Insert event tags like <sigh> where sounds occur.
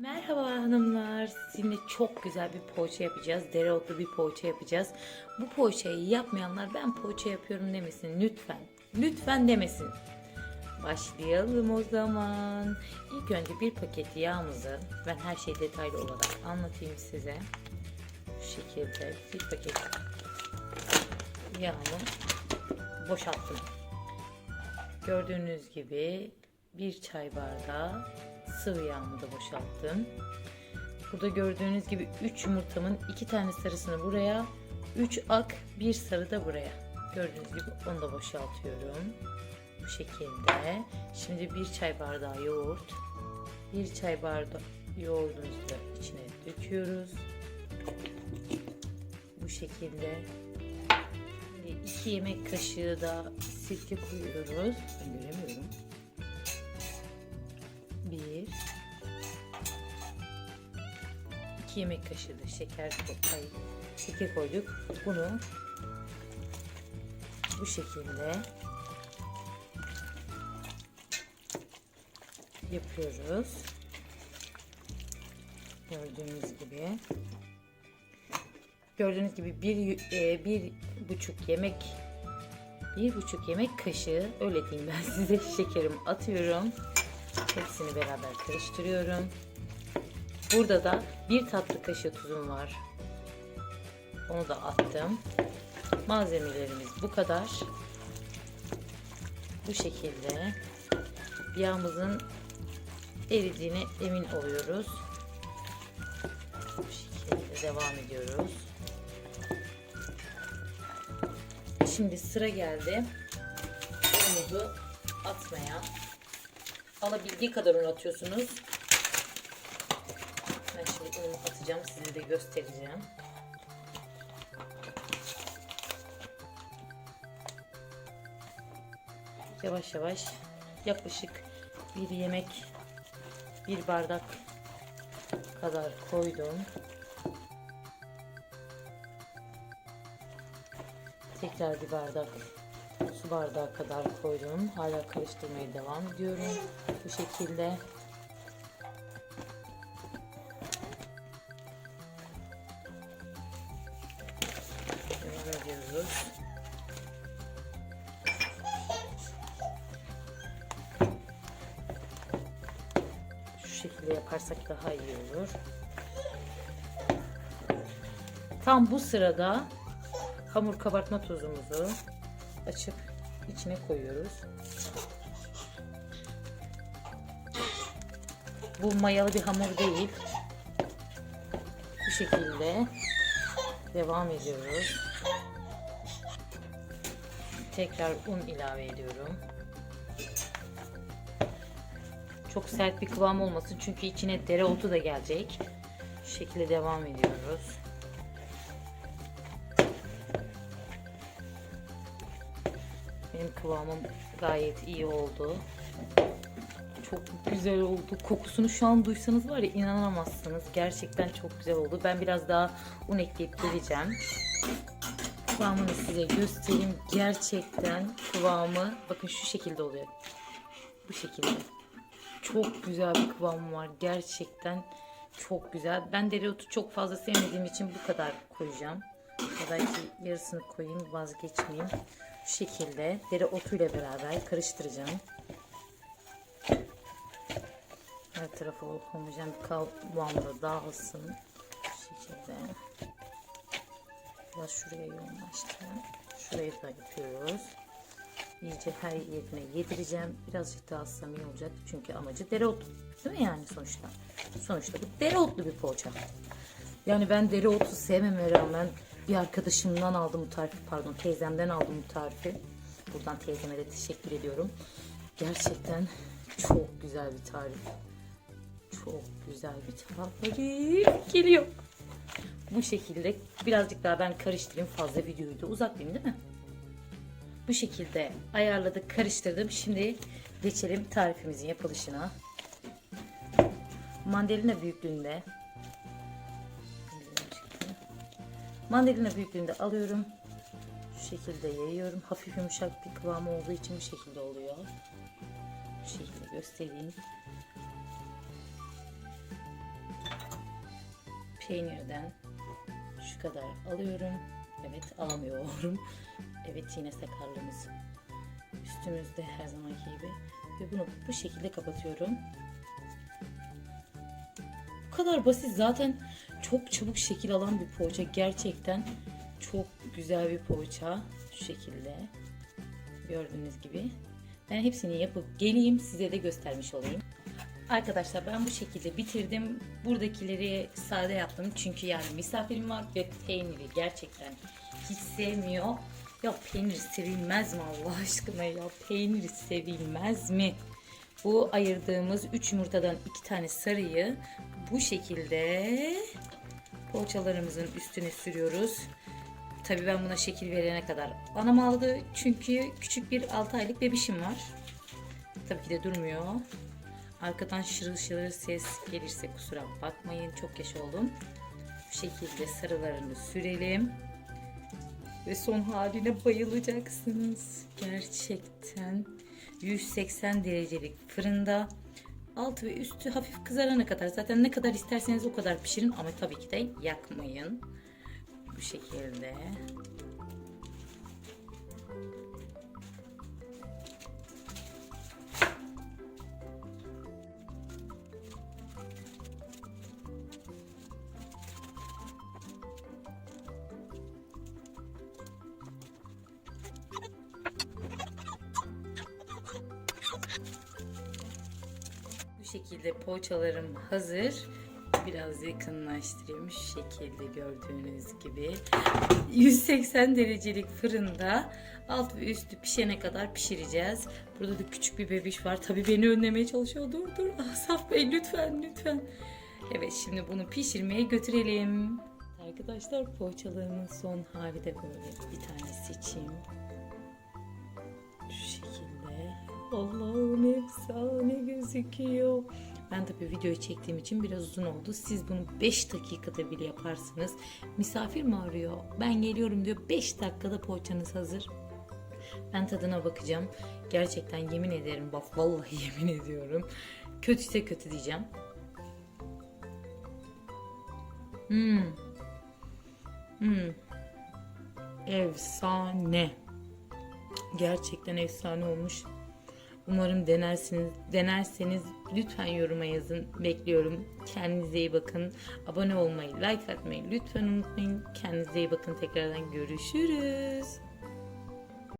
Merhaba hanımlar. Sizinle çok güzel bir poğaça yapacağız. Dereotlu bir poğaça yapacağız. Bu poğaçayı yapmayanlar ben poğaça yapıyorum demesin lütfen. Lütfen demesin. Başlayalım o zaman. İlk önce bir paket yağımızı ben her şeyi detaylı olarak anlatayım size. Şu şekilde bir paket yağımı boşalttım. Gördüğünüz gibi bir çay bardağı sıvı yağımı da boşalttım. Burada gördüğünüz gibi 3 yumurtamın 2 tane sarısını buraya, 3 ak, 1 sarı da buraya. Gördüğünüz gibi onu da boşaltıyorum. Bu şekilde. Şimdi bir çay bardağı yoğurt. Bir çay bardağı yoğurdumuzu da içine döküyoruz. Bu şekilde. 2 yemek kaşığı da sirke koyuyoruz. Ben göremiyorum. 2 yemek kaşığı da şeker, ay, şeker koyduk. Bunu bu şekilde yapıyoruz. Gördüğünüz gibi. Gördüğünüz gibi bir, e, bir buçuk yemek bir buçuk yemek kaşığı öyle diyeyim ben size <laughs> şekerim atıyorum. Hepsini beraber karıştırıyorum. Burada da bir tatlı kaşığı tuzum var. Onu da attım. Malzemelerimiz bu kadar. Bu şekilde yağımızın eridiğine emin oluyoruz. Bu şekilde devam ediyoruz. Şimdi sıra geldi. Unumuzu atmaya. Alabildiği kadar un atıyorsunuz. Şimdi atacağım. Size de göstereceğim. Yavaş yavaş yaklaşık bir yemek bir bardak kadar koydum. Tekrar bir bardak su bardağı kadar koydum. Hala karıştırmaya devam ediyorum. Bu şekilde. Şekilde yaparsak daha iyi olur. Tam bu sırada hamur kabartma tozumuzu açıp içine koyuyoruz. Bu mayalı bir hamur değil. Bu şekilde devam ediyoruz. Tekrar un ilave ediyorum. Çok sert bir kıvam olmasın çünkü içine dereotu da gelecek. Şu şekilde devam ediyoruz. Benim kıvamım gayet iyi oldu. Çok güzel oldu. Kokusunu şu an duysanız var ya inanamazsınız. Gerçekten çok güzel oldu. Ben biraz daha un ekleyip geleceğim. Kıvamını size göstereyim. Gerçekten kıvamı bakın şu şekilde oluyor. Bu şekilde. Çok güzel bir kıvamı var. Gerçekten çok güzel. Ben dereotu çok fazla sevmediğim için bu kadar koyacağım. Belki yarısını koyayım vazgeçmeyeyim. Şu şekilde dereotuyla beraber karıştıracağım. Her tarafı homojen bir kıvamda dağılsın. Şu şekilde. Biraz şuraya yoğunlaştırayım. Şurayı da yapıyoruz. İyice her yerine yedireceğim. Birazcık daha samimi olacak. Çünkü amacı dereotu. Değil mi yani sonuçta? Sonuçta bu dereotlu bir poğaça. Yani ben dereotu sevmeme rağmen bir arkadaşımdan aldım bu tarifi. Pardon teyzemden aldım bu tarifi. Buradan teyzeme de teşekkür ediyorum. Gerçekten çok güzel bir tarif. Çok güzel bir tarif geliyor. Bu şekilde birazcık daha ben karıştırayım. Fazla videoyu da uzatmayayım değil mi? Bu şekilde ayarladık, karıştırdım. Şimdi geçelim tarifimizin yapılışına. Mandalina büyüklüğünde Mandalina büyüklüğünde alıyorum. Şu şekilde yayıyorum. Hafif yumuşak bir kıvamı olduğu için bu şekilde oluyor. Bu şekilde göstereyim. peynirden şu kadar alıyorum. Evet alamıyorum. Evet yine sakarlığımız üstümüzde her zamanki gibi. Ve bunu bu şekilde kapatıyorum. Bu kadar basit zaten çok çabuk şekil alan bir poğaça. Gerçekten çok güzel bir poğaça. Şu şekilde. Gördüğünüz gibi. Ben hepsini yapıp geleyim size de göstermiş olayım. Arkadaşlar ben bu şekilde bitirdim. Buradakileri sade yaptım. Çünkü yani misafirim var ve peyniri gerçekten hiç sevmiyor. Ya peynir sevilmez mi Allah aşkına ya? Peynir sevilmez mi? Bu ayırdığımız 3 yumurtadan 2 tane sarıyı bu şekilde poğaçalarımızın üstüne sürüyoruz. Tabii ben buna şekil verene kadar anam aldı. Çünkü küçük bir 6 aylık bebişim var. Tabii ki de durmuyor. Arkadan şırıl şırıl ses gelirse kusura bakmayın. Çok yaş oldum. Bu şekilde sarılarını sürelim. Ve son haline bayılacaksınız. Gerçekten 180 derecelik fırında altı ve üstü hafif kızarana kadar zaten ne kadar isterseniz o kadar pişirin ama tabii ki de yakmayın. Bu şekilde. Şekilde poğaçalarım hazır. Biraz yakınlaştırayım şu şekilde gördüğünüz gibi. 180 derecelik fırında alt ve üstü pişene kadar pişireceğiz. Burada da küçük bir bebiş var. Tabii beni önlemeye çalışıyor. Dur dur Asaf Bey lütfen lütfen. Evet şimdi bunu pişirmeye götürelim. Arkadaşlar poğaçalarımın son hali de böyle. Bir tane seçeyim. Şu şekilde. Allah'ım efsane gözüküyor. Ben tabii videoyu çektiğim için biraz uzun oldu. Siz bunu 5 dakikada bile yaparsınız. Misafir mi arıyor? Ben geliyorum diyor. 5 dakikada poğaçanız hazır. Ben tadına bakacağım. Gerçekten yemin ederim bak vallahi <laughs> yemin ediyorum. Kötüyse kötü diyeceğim. Hmm. Hmm. Efsane. Gerçekten efsane olmuş. Umarım denersiniz. Denerseniz lütfen yoruma yazın. Bekliyorum. Kendinize iyi bakın. Abone olmayı, like atmayı lütfen unutmayın. Kendinize iyi bakın. Tekrardan görüşürüz.